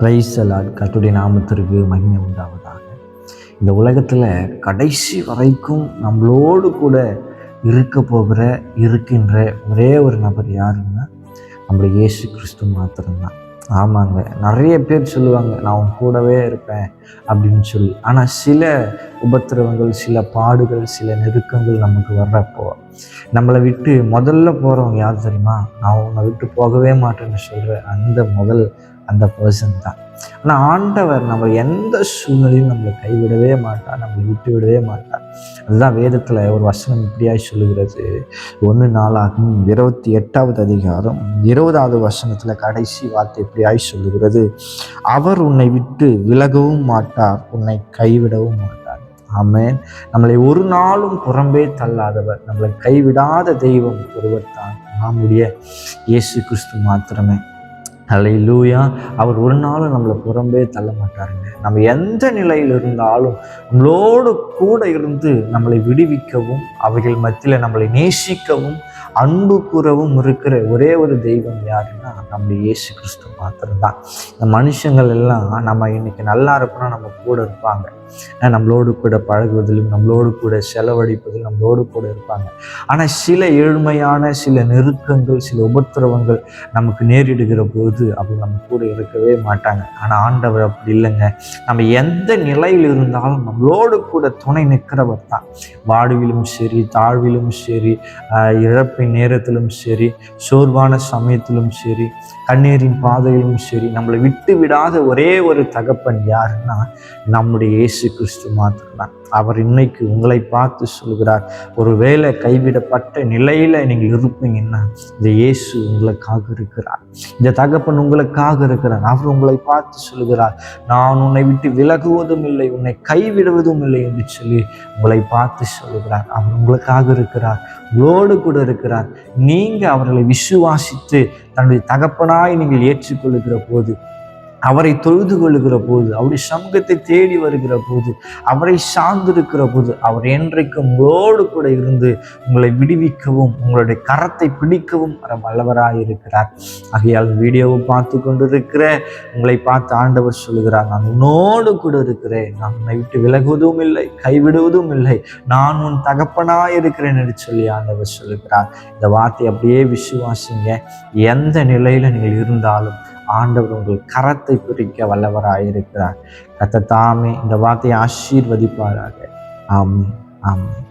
பிரைசலால் கத்துடைய நாமத்திற்கு மகிமை உண்டாவதாக. இந்த உலகத்தில் கடைசி வரைக்கும் நம்மளோடு கூட இருக்க போகிற இருக்கின்ற ஒரே ஒரு நபர் யாருன்னா நம்மளுடைய இயேசு கிறிஸ்து மாத்திரம்தான். ஆமாங்க. நிறைய பேர் சொல்லுவாங்க நான் உன் கூடவே இருப்பேன் அப்படின்னு சொல்லி. ஆனால் சில உபத்திரவங்கள் சில பாடுகள் சில நெருக்கங்கள் நமக்கு வர்றப்போ நம்மளை விட்டு முதல்ல போகிறவங்க யார் தெரியுமா? நான் உன்னை விட்டு போகவே மாட்டேன்னு சொல்கிற அந்த முதல் அந்த பர்சன் தான். ஆனால் ஆண்டவர் நம்ம எந்த சூழ்நிலையும் நம்மளை கைவிடவே மாட்டார் நம்மளை விட்டு விடவே மாட்டார். அதுதான் வேதத்தில் ஒரு வசனம் இப்படியாய் சொல்லுகிறது. ஒன்று நாளாகும் இருபத்தி எட்டாவது அதிகாரம் இருபதாவது வசனத்தில் கடைசி வார்த்தை இப்படியாய் சொல்லுகிறது. அவர் உன்னை விட்டு விலகவும் மாட்டார் உன்னை கைவிடவும் மாட்டார். ஆமேன். நம்மளை ஒரு நாளும் புறம்பே தள்ளாதவர் நம்மளை கைவிடாத தெய்வம் ஒருவர் தான். நம்முடைய இயேசு கிறிஸ்து மாத்திரமே. அல்லேலூயா அவர் ஒரு நாளும் நம்மளை புறம்பே தள்ள மாட்டாருங்க. நம்ம எந்த நிலையில் இருந்தாலும் நம்மளோடு கூட இருந்து நம்மளை விடுவிக்கவும் அவைகள் மத்தியில் நம்மளை நேசிக்கவும் அன்பு கூறவும் இருக்கிற ஒரே ஒரு தெய்வம் யாருன்னா நம்ம இயேசு கிறிஸ்து மாத்திரம்தான். இந்த மனுஷங்கள் எல்லாம் நம்ம இன்னைக்கு நல்லா இருக்கணும் நம்ம கூட இருப்பாங்க. நம்மளோடு கூட பழகுவதிலும் நம்மளோடு கூட செலவழிப்பதிலும் நம்மளோடு கூட இருப்பாங்க. ஆனால் சில ஏழ்மையான சில நெருக்கங்கள் சில உபத்திரவங்கள் நமக்கு நேரிடுகிற போது அப்படி நம்ம கூட இருக்கவே மாட்டாங்க. ஆனால் ஆண்டவர் அப்படி இல்லைங்க. நம்ம எந்த நிலையில் இருந்தாலும் நம்மளோடு கூட துணை நிற்கிறவர் தான். வாடுவிலும் சரி தாழ்விலும் சரி இழப்பின் இழப்பின் நேரத்திலும் சரி சோர்வான சமயத்திலும் சரி கண்ணீரின் பாதையிலும் சரி நம்மளை விட்டு விடாத ஒரே ஒரு தகப்பன் யாருன்னா நம்முடைய இயேசு கிறிஸ்து மாத்திரம்தான். அவர் இன்னைக்கு உங்களை பார்த்து சொல்கிறார் ஒருவேளை கைவிடப்பட்ட நிலையில நீங்கள் இருப்பீங்கன்னா இந்த இயேசு உங்களுக்காக இருக்கிறார். இந்த தகப்பன் உங்களுக்காக இருக்கிறார். அவர் உங்களை பார்த்து சொல்கிறார் நான் உன்னை விட்டு விலகுவதும் இல்லை உன்னை கைவிடுவதும் இல்லை என்று சொல்லி உங்களை பார்த்து சொல்கிறார். அவர் உங்களுக்காக இருக்கிறார். உங்களோடு கூட இருக்கிறார். நீங்க அவர்களை விசுவாசித்து தன்னுடைய தகப்பனாய் நீங்கள் ஏற்றுக்கொள்ளுகிற போது அவரை தொழுது கொள்கிற போது அவருடைய சமூகத்தை தேடி வருகிற போது அவரை சார்ந்திருக்கிற போது அவர் என்றைக்கும் உங்களோடு கூட இருந்து உங்களை விடுவிக்கவும் உங்களுடைய கரத்தை பிடிக்கவும் அவர் வல்லவராய் இருக்கிறார். ஆகையால் வீடியோவை பார்த்து கொண்டிருக்கிற உங்களை பார்த்து ஆண்டவர் சொல்லுகிறார் நான் உன்னோடு கூட இருக்கிறேன். நான் உன்னை விட்டு விலகுவதும் இல்லை கைவிடுவதும் இல்லை. நான் உன் தகப்பனாய் இருக்கிறேன் என்று சொல்லி ஆண்டவர் சொல்லுகிறார். இந்த வார்த்தை அப்படியே விசுவாசிங்க. எந்த நிலையில நீங்கள் இருந்தாலும் ஆண்டவர் உங்கள் கரத்தை பிரிக்க வல்லவராயிருக்கிறார் கத்த தாமே இந்த வார்த்தையை ஆசீர்வதிப்பாராக. ஆமே ஆமே